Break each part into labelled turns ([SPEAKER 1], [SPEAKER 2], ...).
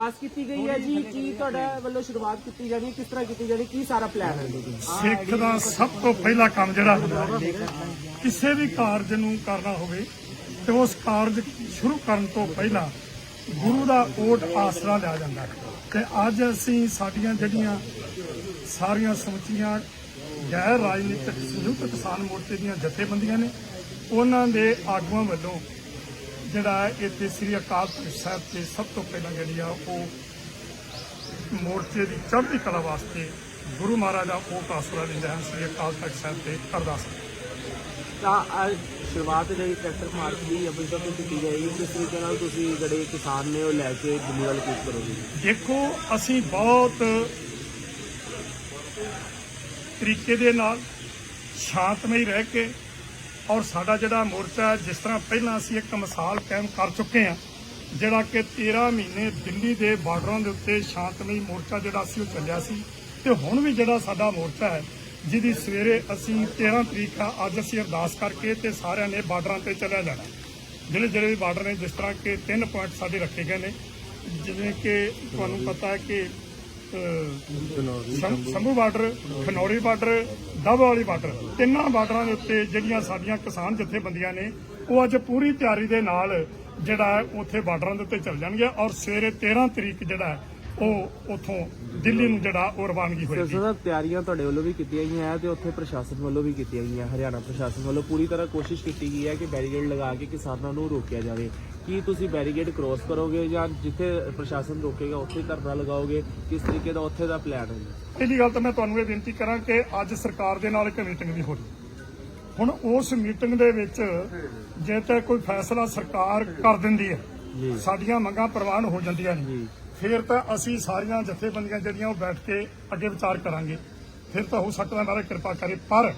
[SPEAKER 1] ਆਸ ਕੀਤੀ ਗਈ ਹੈ ਜੀ ਕੀ ਤੁਹਾਡਾ ਵੱਲੋਂ ਸ਼ੁਰੂਆਤ ਕੀਤੀ ਜਾਣੀ ਹੈ ਕਿਸ ਤਰ੍ਹਾਂ ਕੀਤੀ ਜਾਣੀ ਕੀ ਸਾਰਾ ਪਲਾਨ ਹੈ? ਜੀ
[SPEAKER 2] ਸਿੱਖ ਦਾ ਸਭ ਤੋਂ ਪਹਿਲਾ ਕੰਮ ਜਿਹੜਾ ਹੁੰਦਾ ਹੈ, ਕਿਸੇ ਵੀ ਕਾਰਜ ਨੂੰ ਕਰਨਾ ਹੋਵੇ ਤੇ ਉਸ ਕਾਰਜ ਸ਼ੁਰੂ ਕਰਨ ਤੋਂ ਪਹਿਲਾਂ ਗੁਰੂ ਦਾ ਓਟ ਆਸਰਾ ਲਿਆ ਜਾਂਦਾ ਹੈ। ਤੇ ਅੱਜ ਅਸੀਂ ਸਾਡੀਆਂ ਜਿਹੜੀਆਂ ਸਾਰੀਆਂ ਸਮੁੱਚੀਆਂ ਗੈਰ ਰਾਜਨੀਤਿਕ ਸੰਯੁਕਤ ਕਿਸਾਨ ਮੋਰਚੇ ਦੀਆਂ ਜਥੇਬੰਦੀਆਂ ਨੇ, ਉਹਨਾਂ ਦੇ ਆਗੂਆਂ ਵੱਲੋਂ ਜਿਹੜਾ ਇੱਥੇ ਸ੍ਰੀ ਅਕਾਲ ਤਖਤ ਸਾਹਿਬ ਤੇ ਸਭ ਤੋਂ ਪਹਿਲਾਂ ਜਿਹੜੀ ਆ ਉਹ ਮੋਰਚੇ ਦੀ ਚੜ੍ਹਦੀ ਕਲਾ ਵਾਸਤੇ ਗੁਰੂ ਮਹਾਰਾਜ ਦਾ ਉਹ ਆਸਰਾ ਦਿੰਦੇ ਹਨ ਸ੍ਰੀ ਅਕਾਲ ਤਖਤ ਸਾਹਿਬ ਤੇ ਅਰਦਾਸ।
[SPEAKER 1] ਤਾਂ ਅੱਜ ਸ਼ੁਰੂਆਤ ਜਿਹੜੀ ਟਰੈਕਟਰ ਮਾਰਚ ਦੀ ਅਮਰੀਕਾ ਤੋਂ ਕੀਤੀ ਜਾਏਗੀ ਕਿਸ ਤਰੀਕੇ ਨਾਲ ਤੁਸੀਂ ਜਿਹੜੇ ਕਿਸਾਨ ਨੇ ਉਹ ਲੈ ਕੇ ਦਿੱਲੀ ਵੱਲ ਕੂਚ ਕਰੋਗੇ?
[SPEAKER 2] ਦੇਖੋ, ਅਸੀਂ ਬਹੁਤ ਤਰੀਕੇ ਦੇ ਨਾਲ ਸ਼ਾਂਤਮਈ ਰਹਿ ਕੇ ਔਰ ਸਾਡਾ ਜਿਹੜਾ ਮੋਰਚਾ ਜਿਸ ਤਰ੍ਹਾਂ ਪਹਿਲਾਂ ਅਸੀਂ ਇੱਕ ਮਿਸਾਲ ਕਾਇਮ ਕਰ ਚੁੱਕੇ ਹਾਂ, ਜਿਹੜਾ ਕਿ 13 ਮਹੀਨੇ ਦਿੱਲੀ ਦੇ ਬਾਰਡਰਾਂ ਦੇ ਉੱਤੇ ਸ਼ਾਂਤਮਈ ਮੋਰਚਾ ਜਿਹੜਾ ਸੀ, ਉਹ ਚੱਲਿਆ ਸੀ। ਤੇ ਹੁਣ ਵੀ ਜਿਹੜਾ ਸਾਡਾ ਮੋਰਚਾ ਹੈ ਜਿਹਦੀ ਸਵੇਰੇ ਅਸੀਂ 13 ਤਰੀਕ ਅੱਜ ਅਸੀਂ ਅਰਦਾਸ ਕਰਕੇ ਤੇ ਸਾਰਿਆਂ ਨੇ ਬਾਰਡਰਾਂ ਤੇ ਚਲਿਆ ਜਾਣਾ। ਜਿਹੜੇ ਜਿਹੜੇ ਵੀ ਬਾਰਡਰ ਨੇ, ਜਿਸ ਤਰ੍ਹਾਂ ਕਿ ਤਿੰਨ ਪੁਆਇੰਟ ਸਾਡੇ ਰੱਖੇ ਗਏ ਨੇ। ਜਿਵੇਂ ਕਿ ਤੁਹਾਨੂੰ ਪਤਾ ਹੈ ਕਿ ਸ਼ੰਭੂ ਬਾਰਡਰ, ਖਨੌਰੀ ਬਾਰਡਰ, ਡੱਬ ਵਾਲੀ ਬਾਰਡਰ, ਤਿੰਨਾਂ ਬਾਰਡਰਾਂ ਦੇ ਉੱਤੇ ਜਿਹੜੀਆਂ ਸਾਡੀਆਂ ਕਿਸਾਨ ਜਥੇਬੰਦੀਆਂ ਨੇ, ਉਹ ਅੱਜ ਪੂਰੀ ਤਿਆਰੀ ਦੇ ਨਾਲ ਜਿਹੜਾ ਉੱਥੇ ਬਾਰਡਰਾਂ ਦੇ ਉੱਤੇ ਚੱਲ ਜਾਣਗੇ ਔਰ ਸਵੇਰੇ 13 ਤਰੀਕ ਜਿਹੜਾ ਉਹ ਉਥੋਂ ਦਿੱਲੀ ਨੂੰ ਜਿਹੜਾ ਉਹ ਰਵਾਨਗੀ ਹੋਏਗੀ
[SPEAKER 1] ਸਰ ਤਿਆਰੀਆਂ ਤੁਹਾਡੇ ਵੱਲੋਂ ਵੀ ਕੀਤੀਆਂ ਗਈਆਂ ਹੈ ਤੇ ਉੱਥੇ ਪ੍ਰਸ਼ਾਸਨ ਵੱਲੋਂ ਵੀ ਕੀਤੀਆਂ ਗਈਆਂ ਹਰਿਆਣਾ ਪ੍ਰਸ਼ਾਸਨ ਵੱਲੋਂ ਪੂਰੀ ਤਰ੍ਹਾਂ ਕੋਸ਼ਿਸ਼ ਕੀਤੀ ਗਈ ਹੈ ਕਿ ਬੈਰੀਕੇਡ ਲਗਾ ਕੇ ਕਿਸਾਨਾਂ ਨੂੰ ਰੋਕਿਆ ਜਾਵੇ। ਕੀ ਤੁਸੀਂ ਬੈਰੀਕੇਡ ਕ੍ਰੋਸ ਕਰੋਗੇ ਜਾਂ ਜਿੱਥੇ ਪ੍ਰਸ਼ਾਸਨ ਰੋਕੇਗਾ ਉੱਥੇ ਧਰਨਾ ਲਗਾਓਗੇ? ਕਿਸ ਤਰੀਕੇ ਦਾ ਉੱਥੇ ਦਾ ਪਲਾਨ ਹੈ?
[SPEAKER 2] ਪਹਿਲੀ ਗੱਲ ਤਾਂ ਮੈਂ ਤੁਹਾਨੂੰ ਇਹ ਬੇਨਤੀ ਕਰਾਂ ਕਿ ਅੱਜ ਸਰਕਾਰ ਦੇ ਨਾਲ ਇੱਕ ਮੀਟਿੰਗ ਵੀ ਹੋ ਰਹੀ। ਹੁਣ ਉਸ ਮੀਟਿੰਗ ਦੇ ਵਿੱਚ ਜੇ ਤਾਂ ਕੋਈ ਫੈਸਲਾ ਸਰਕਾਰ ਕਰ ਦਿੰਦੀ ਹੈ ਸਾਡੀਆਂ ਮੰਗਾਂ ਪ੍ਰਵਾਨ ਹੋ ਜਾਂਦੀਆਂ ਨੇ। ਫਿਰ ਤਾਂ ਅਸੀਂ ਸਾਰੀਆਂ ਜਥੇਬੰਦੀਆਂ ਜਿਹੜੀਆਂ ਉਹ ਬੈਠ ਕੇ ਅੱਗੇ ਵਿਚਾਰ ਕਰਾਂਗੇ। ਫਿਰ ਤਾਂ ਹੋ ਸਕਦਾ ਮਹਾਰਾਜ ਕਿਰਪਾ ਕਰੇ। ਪਰ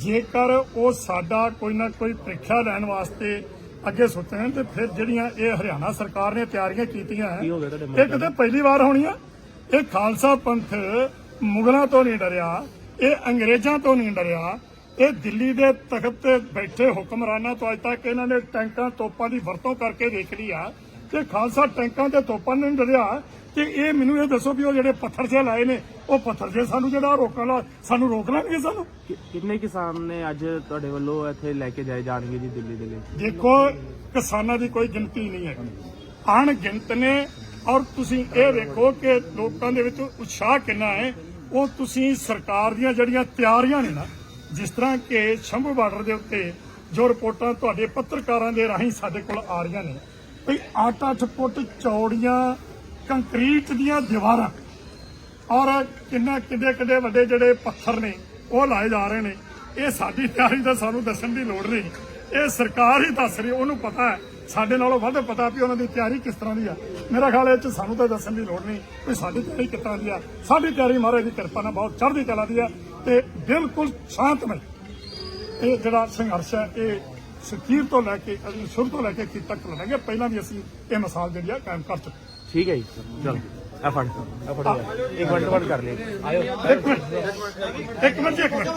[SPEAKER 2] ਜੇਕਰ ਉਹ ਸਾਡਾ ਕੋਈ ਨਾ ਕੋਈ ਪ੍ਰੀਖਿਆ ਲੈਣ ਵਾਸਤੇ ਅੱਗੇ ਸੋਚਣ ਤੇ ਫਿਰ ਜਿਹੜੀਆਂ ਇਹ ਹਰਿਆਣਾ ਸਰਕਾਰ ਨੇ ਤਿਆਰੀਆਂ ਕੀਤੀਆਂ ਇਹ ਕਿਤੇ ਪਹਿਲੀ ਵਾਰ ਹੋਣੀ ਆ? ਇਹ ਖਾਲਸਾ ਪੰਥ ਮੁਗਲਾਂ ਤੋਂ ਨਹੀਂ ਡਰਿਆ ਇਹ ਅੰਗਰੇਜ਼ਾਂ ਤੋਂ ਨਹੀਂ ਡਰਿਆ ਇਹ ਦਿੱਲੀ ਦੇ ਤਖਤ ਤੇ ਬੈਠੇ ਹੁਕਮਰਾਨਾਂ ਤੋਂ ਅੱਜ ਤੱਕ ਇਹਨਾਂ ਨੇ ਟੈਂਕਾਂ ਤੋਪਾਂ ਦੀ ਵਰਤੋਂ ਕਰਕੇ ਦੇਖ ਲਈ ਆ। ਤੇ ਖਾਲਸਾ ਟੈਂਕਾਂ ਤੇ ਤੋਪਾਂ ਨੂੰ ਡਰਿਆ। ਤੇ ਇਹ ਮੈਨੂੰ ਇਹ ਦੱਸੋ ਵੀ ਉਹ ਜਿਹੜੇ ਪੱਥਰ ਜੇ ਲਾਏ ਨੇ ਉਹ ਪੱਥਰ ਜੇ ਸਾਨੂੰ ਜਿਹੜਾ ਰੋਕਣ ਲਾ ਸਾਨੂੰ ਰੋਕ ਲੈਣਗੇ ਸਾਨੂੰ?
[SPEAKER 1] ਕਿ- ਕਿੰਨੇ ਕਿਸਾਨ ਨੇ ਅੱਜ ਤੁਹਾਡੇ ਵੱਲੋਂ ਇੱਥੇ ਲੈ ਕੇ ਜਾਏ ਜਾਣਗੇ ਜੀ ਦਿੱਲੀ ਦੇ ਲਈ?
[SPEAKER 2] ਦੇਖੋ ਕਿਸਾਨਾਂ ਦੀ ਕੋਈ ਗਿਣਤੀ ਨਹੀਂ ਹੈ। ਅਣਗਿਣਤ ਨੇ ਔਰ ਤੁਸੀਂ ਇਹ ਵੇਖੋ ਕਿ ਲੋਕਾਂ ਦੇ ਵਿੱਚ ਉਤਸ਼ਾਹ ਕਿੰਨਾ ਹੈ। ਉਹ ਤੁਸੀਂ ਸਰਕਾਰ ਦੀਆਂ ਜਿਹੜੀਆਂ ਤਿਆਰੀਆਂ ਨੇ ਨਾ ਜਿਸ ਤਰ੍ਹਾਂ ਕਿ ਸ਼ੰਭੂ ਬਾਰਡਰ ਦੇ ਉੱਤੇ ਜੋ ਰਿਪੋਰਟਾਂ ਤੁਹਾਡੇ ਪੱਤਰਕਾਰਾਂ ਦੇ ਰਾਹੀਂ ਸਾਡੇ ਕੋਲ ਆ ਰਹੀਆਂ ਨੇ ਵੀ 8-8 ਫੁੱਟ ਚੌੜੀਆਂ ਕੰਕਰੀਟ ਦੀਆਂ ਦੀਵਾਰਾਂ। ਔਰ ਕਿੰਨਾ ਕਿੱਡੇ ਕਿੱਡੇ ਵੱਡੇ ਜਿਹੜੇ ਪੱਥਰ ਨੇ, ਉਹ ਲਾਏ ਜਾ ਰਹੇ ਨੇ। ਇਹ ਸਾਡੀ ਤਿਆਰੀ ਦਾ ਸਾਨੂੰ ਦੱਸਣ ਦੀ ਲੋੜ ਨਹੀਂ। ਇਹ ਸਰਕਾਰ ਹੀ ਦੱਸ ਰਹੀ, ਉਹਨੂੰ ਪਤਾ ਹੈ। ਸਾਡੇ ਨਾਲੋਂ ਵੱਧ ਪਤਾ ਵੀ ਉਹਨਾਂ ਦੀ ਤਿਆਰੀ ਕਿਸ ਤਰ੍ਹਾਂ ਦੀ ਆ। ਮੇਰਾ ਖਿਆਲ ਇਹ ਚ ਸਾਨੂੰ ਤਾਂ ਦੱਸਣ ਦੀ ਲੋੜ ਨਹੀਂ ਕਿ ਸਾਡੀ ਤਿਆਰੀ ਕਿਸ ਤਰ੍ਹਾਂ ਦੀ ਆ। ਸਾਡੀ ਤਿਆਰੀ ਮਹਾਰਾਜ ਦੀ ਕਿਰਪਾ ਨਾਲ ਬਹੁਤ ਚੜ੍ਹਦੀ ਕਲਾ ਦੀ ਆ ਤੇ ਬਿਲਕੁਲ ਸ਼ਾਂਤਮਈ। ਇਹ ਜਿਹੜਾ ਸੰਘਰਸ਼ ਹੈ, ਇਹ ਸਖੀਰ ਤੋਂ ਲੈ ਕੇ ਅਸੀਂ ਸ਼ੁਰੂ ਤੋਂ ਲੈ ਕੇ ਅਖੀਰ ਤੱਕ ਲੜਾਂਗੇ। ਪਹਿਲਾਂ ਵੀ ਅਸੀਂ ਇਹ ਮਿਸਾਲ ਜਿਹੜੀ ਆ ਕਾਇਮ ਕਰ ਚੁੱਕੇ
[SPEAKER 1] ਠੀਕ ਹੈ ਜੀ ਚਲੋ। ਆ ਫੜ ਆ ਫੜ ਇੱਕ ਮਿੰਟ ਵੜ ਕਰ ਲਿਓ ਆਇਓ।
[SPEAKER 2] ਇੱਕ ਮਿੰਟ ਇੱਕ ਮਿੰਟ ਇੱਕ ਮਿੰਟ।